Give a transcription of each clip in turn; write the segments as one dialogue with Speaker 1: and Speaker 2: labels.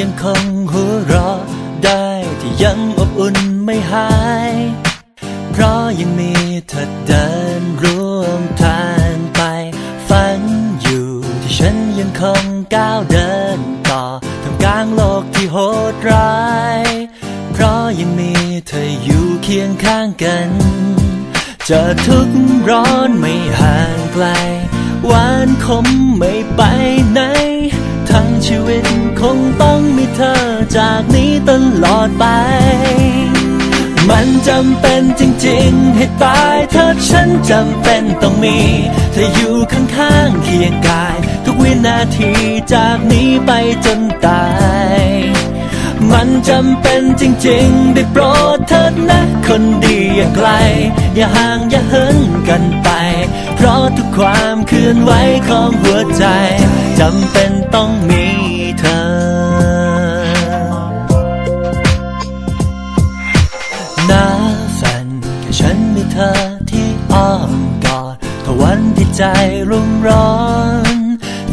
Speaker 1: ยังคงหัวเราะได้ที่ยังอบอุ่นไม่หาย เพราะยังมีเธอเดินร่วมทางไป ฝันอยู่ ที่ฉันยังคงก้าวเดินต่อทำกลางโลกที่โหดร้าย เพราะยังมีเธออยู่เคียงข้างกัน จะทุกข์ร้อนไม่ห่างไกลหวานคมไม่ไปไหน ชีวิต คงต้องมีเธอจากนี้ตลอดไป มันจำเป็นจริงๆ ให้ตายเธอฉันจำเป็นต้องมี เธออยู่ข้างๆเคียงกาย ทุกวินาทีจากนี้ไปจนตาย มันจำเป็นจริงๆ ได้โปรดเถิดนะ คนดีอย่าไกล อย่าห่างอย่าเหินกันไปเพราะทุกความเคลื่อนไหวของหัวใจจำเป็นต้องมี หน้าฝันแค่ฉันมีเธอที่อ้อมกอดถ้าวันที่ใจรุ่มร้อน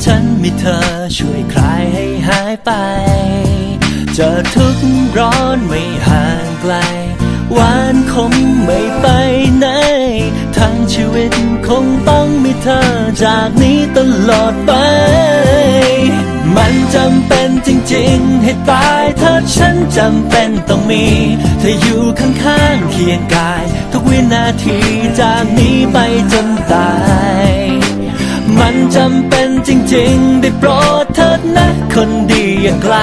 Speaker 1: ฉันมีเธอช่วยคลายให้หายไปจะทุกข์ร้อนไม่ห่างไกลหวานคงไม่ไปไหน ทั้งชีวิตคงต้องมีเธอจากนี้ตลอดไป มันจำเป็นจ ริงให้ตายเธอฉันจำเป็นต้องมี เธออยู่ข้างๆเคียงกาย ทุกวินาทีจากนี้ไปจนตาย มันจำเป็นจริงๆ ได้โปรดเถิดนะคนดีอย่าไกล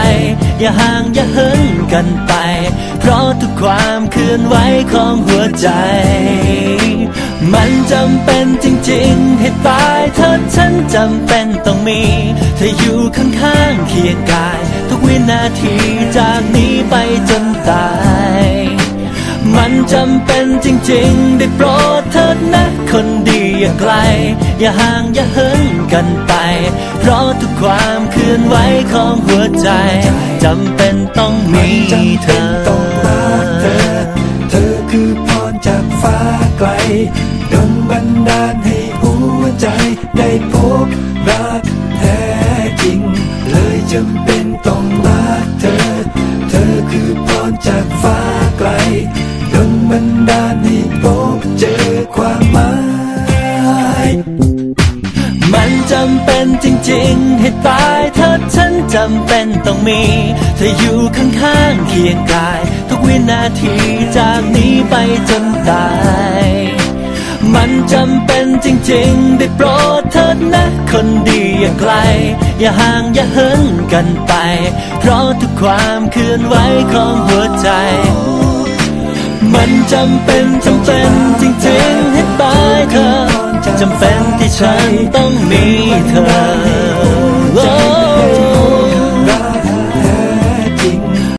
Speaker 1: อย่าห่างอย่าเหินกันไป เพราะทุกความเคลื่อนไหวของหัวใจ มันจำเป็นจริงๆ ให้ตายเถิดฉันจำเป็นต้องมี เธออยู่ข้างๆเคียงกาย ทุกวินาทีจากนี้ไปจนตาย มันจำเป็นจริงๆ ได้โปรดเถิดนะคนดีอย่าไกล อย่าห่างอย่าเหินกันไป เพราะทุกความเคลื่อนไหวของหัวใจจำเป็นต้องมีเธอ
Speaker 2: ดลบันดาลให้หัวใจได้พบรักแท้จริง เลยจำเป็นต้องรักเธอ เธอคือพรจากฟ้าไกลดลบันดาลให้พบเจอความหมาย
Speaker 1: มันจำเป็นจริงๆ ให้ตายเธอฉันจำเป็นต้องมี เธออยู่ข้างๆเคียงกาย ทุกวินาทีจากนี้ไปจนตาย มันจำเป็นจริงๆ ได้โปรดเถิดนะ คนดีอย่าไกล อย่าห่างอย่าเหินกันไป เพราะทุกความเคลื่อนไหวของหัวใจ มันจำเป็นจำเป็นจริงๆ ให้ตายเธอจำเป็นที่ฉันต้องมีเธอ